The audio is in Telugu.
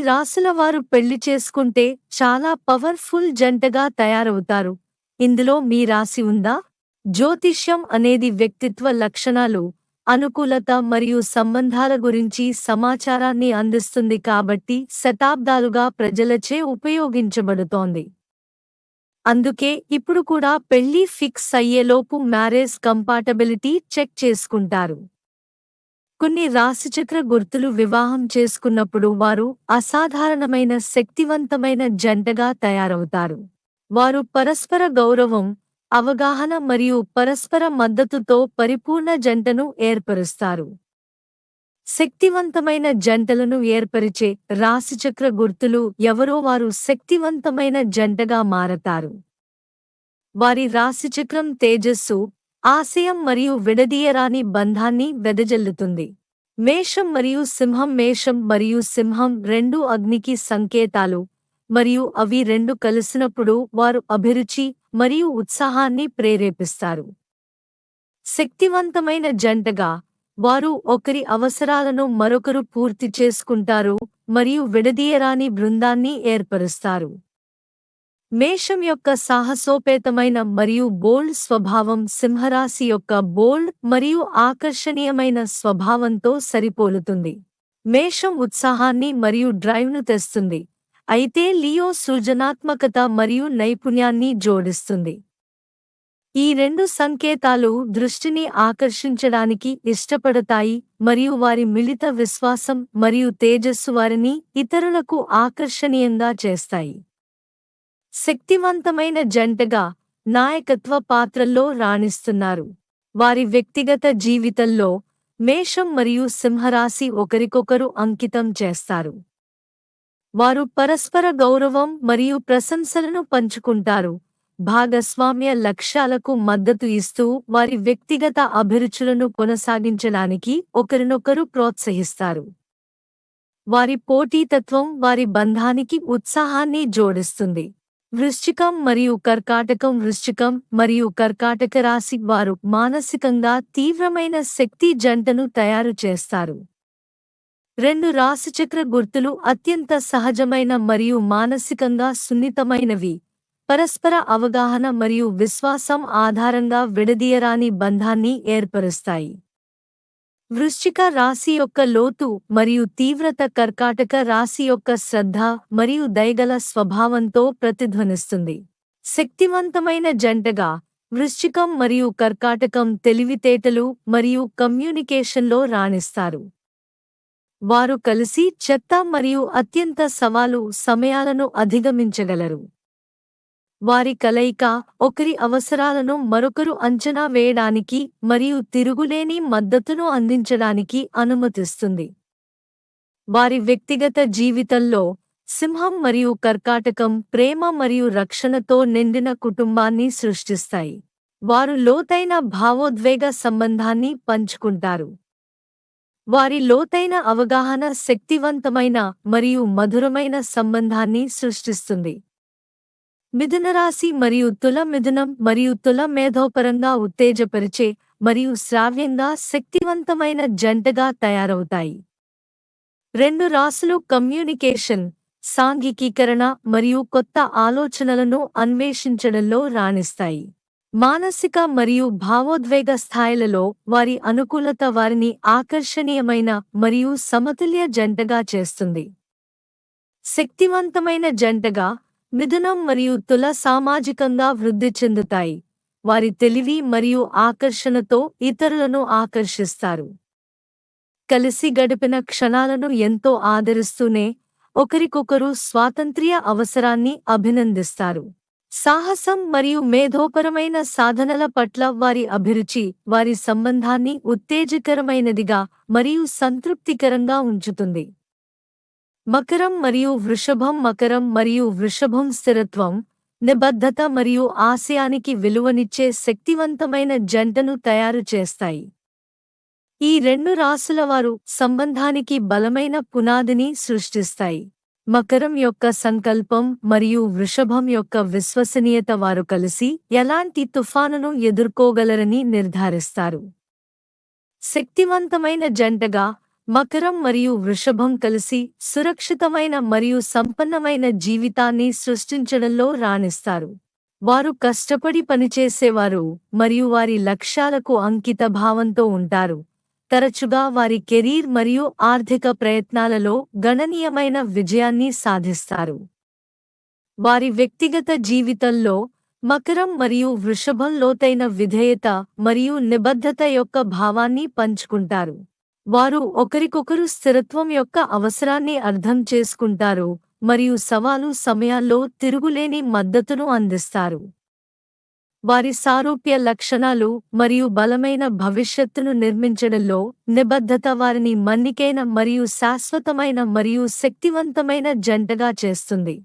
రాసుల వారు పెళ్ళి చేసుకుంటే చాలా పవర్ఫుల్ జంటగా తయారవుతారు. ఇందులో మీ రాశి ఉందా? జ్యోతిష్యం అనేది వ్యక్తిత్వ లక్షణాలు అనుకూలత మరియు సంబంధాల గురించి సమాచారాన్ని అందిస్తుంది కాబట్టి శతాబ్దాలుగా ప్రజలచే ఉపయోగించబడుతోంది. అందుకే ఇప్పుడు కూడా పెళ్ళి ఫిక్స్ అయ్యేలోపు మ్యారేజ్ కంపాటబిలిటీ చెక్ చేసుకుంటారు. కొన్ని రాశిచక్ర గుర్తులు వివాహం చేసుకున్నప్పుడు వారు అసాధారణమైన శక్తివంతమైన జంటగా తయారవుతారు. వారు పరస్పర గౌరవం అవగాహన మరియు పరస్పర మద్దతుతో పరిపూర్ణ జంటను ఏర్పరుస్తారు. శక్తివంతమైన జంటలను ఏర్పరిచే రాశిచక్ర గుర్తులు ఎవరో వారు శక్తివంతమైన జంటగా మారతారు. వారి రాశిచక్రం తేజస్సు ఆశయం మరియు విడదీయరాని బంధాన్ని వెదజల్లుతుంది. మేషం మరియు సింహం మేషం మరియు సింహం రెండు అగ్నికి సంకేతాలు మరియు అవి రెండు కలిసినప్పుడు వారు అభిరుచి మరియు ఉత్సాహాన్ని ప్రేరేపిస్తారు. శక్తివంతమైన జంటగా వారు ఒకరి అవసరాలను మరొకరు పూర్తి చేసుకుంటారు మరియు విడదీయరాని బృందాన్ని ఏర్పరుస్తారు. మేషం యొక్క సాహసోపేతమైన మరియు బోల్డ్ స్వభావం సింహరాశి యొక్క బోల్డ్ మరియు ఆకర్షణీయమైన స్వభావంతో సరిపోలుతుంది. మేషం ఉత్సాహాన్ని మరియు డ్రైవ్ను తెస్తుంది. అయితే లియో సృజనాత్మకత మరియు నైపుణ్యాన్ని జోడిస్తుంది. ఈ రెండు సంకేతాలు దృష్టిని ఆకర్షించడానికి ఇష్టపడతాయి మరియు వారి మిళిత విశ్వాసం మరియు తేజస్సు వారిని ఇతరులకు ఆకర్షణీయంగా చేస్తాయి. శక్తివంతమైన జంటగా నాయకత్వ పాత్రల్లో రాణిస్తున్నారు. వారి వ్యక్తిగత జీవితంలో మేషం మరియు సింహరాశి ఒకరికొకరు అంకితం చేస్తారు. వారు పరస్పర గౌరవం మరియు ప్రశంసలను పంచుకుంటారు. భాగస్వామ్య లక్ష్యాలకు మద్దతు ఇస్తూ వారి వ్యక్తిగత అభిరుచులను కొనసాగించడానికి ఒకరినొకరు ప్రోత్సహిస్తారు. వారి పోటీతత్వం వారి బంధానికి ఉత్సాహాన్ని జోడిస్తుంది. వృశ్చికం మరియు కర్కాటకం వృశ్చికం మరియు కర్కాటక రాశి వారు మానసికంగా తీవ్రమైన శక్తి జంటను తయారు చేస్తారు. రెండు రాశిచక్ర గుర్తులు అత్యంత సహజమైన మరియు మానసికంగా సున్నితమైనవి. పరస్పర అవగాహన మరియు విశ్వాసం ఆధారంగా విడదీయరాని బంధాన్ని ఏర్పరుస్తాయి. వృశ్చిక రాశి యొక్క లోతు మరియు తీవ్రత కర్కాటక రాశి యొక్క శ్రద్ధ మరియు దయగల స్వభావంతో ప్రతిధ్వనిస్తుంది. శక్తివంతమైన జంటగా వృశ్చికం మరియు కర్కాటకం తెలివితేటలు మరియు కమ్యూనికేషన్లో రాణిస్తారు. వారు కలిసి చెత్త మరియు అత్యంత సవాలు సమయాలను అధిగమించగలరు. వారి కలయిక ఒకరి అవసరాలను మరొకరు అంచనా వేయడానికి మరియు తిరుగులేని మద్దతును అందించడానికి అనుమతిస్తుంది. వారి వ్యక్తిగత జీవితంలో సింహం మరియు కర్కాటకం ప్రేమ మరియు రక్షణతో నిండిన కుటుంబాన్ని సృష్టిస్తాయి. వారు లోతైన భావోద్వేగ సంబంధాన్ని పంచుకుంటారు. వారి లోతైన అవగాహన శక్తివంతమైన మరియు మధురమైన సంబంధాన్ని సృష్టిస్తుంది. మిథునరాశి మరియు తుల మిథునం మరియు తుల మేధోపరంగా ఉత్తేజపరిచే మరియు శ్రావ్యంగా శక్తివంతమైన జంటగా తయారవుతాయి. రెండు రాసులు కమ్యూనికేషన్ సాంఘికీకరణ మరియు కొత్త ఆలోచనలను అన్వేషించడంలో రాణిస్తాయి. మానసిక మరియు భావోద్వేగ స్థాయిలలో వారి అనుకూలత వారిని ఆకర్షణీయమైన మరియు సమతుల్య జంటగా చేస్తుంది. శక్తివంతమైన జంటగా మిథునం మరియు తుల సామాజికంగా వృద్ధి చెందుతాయి. వారి తెలివి మరియు ఆకర్షణతో ఇతరులను ఆకర్షిస్తారు. కలిసి గడిపిన క్షణాలను ఎంతో ఆదరిస్తూనే ఒకరికొకరు స్వాతంత్ర్య అవసరాన్ని అభినందిస్తారు. సాహసం మరియు మేధోపరమైన సాధనల పట్ల వారి అభిరుచి వారి సంబంధాన్ని ఉత్తేజకరమైనదిగా మరియు సంతృప్తికరంగా ఉంచుతుంది. మకరం మరియు వృషభం మకరం మరియు వృషభం స్థిరత్వం నిబద్ధత మరియు ఆశయానికి విలువనిచ్చే శక్తివంతమైన జంటను తయారు చేస్తాయి. ఈ రెండు రాసుల వారు సంబంధానికి బలమైన పునాదిని సృష్టిస్తాయి. మకరం యొక్క సంకల్పం మరియు వృషభం యొక్క విశ్వసనీయత వారు కలిసి ఎలాంటి తుఫానును ఎదుర్కోగలరని నిర్ధారిస్తారు. శక్తివంతమైన జంటగా మకరం మరియు వృషభం కలిసి సురక్షితమైన మరియు సంపన్నమైన జీవితాన్ని సృష్టించడంలో రాణిస్తారు. వారు కష్టపడి పనిచేసేవారు మరియు వారి లక్ష్యాలకు అంకిత భావంతో ఉంటారు. తరచుగా వారి కెరీర్ మరియు ఆర్థిక ప్రయత్నాలలో గణనీయమైన విజయాన్ని సాధిస్తారు. వారి వ్యక్తిగత జీవితంలో మకరం మరియు వృషభం లోతైన విధేయత మరియు నిబద్ధత యొక్క భావాన్ని పంచుకుంటారు. వారు ఒకరికొకరు స్థిరత్వం యొక్క అవసరాన్ని అర్థం చేసుకుంటారు మరియు సవాలు సమయాల్లో తిరుగులేని మద్దతును అందిస్తారు. వారి సారూప్య లక్షణాలు మరియు బలమైన భవిష్యత్తును నిర్మించడంలో నిబద్ధత వారిని మన్నికైన మరియు శాశ్వతమైన మరియు శక్తివంతమైన జంటగా చేస్తుంది.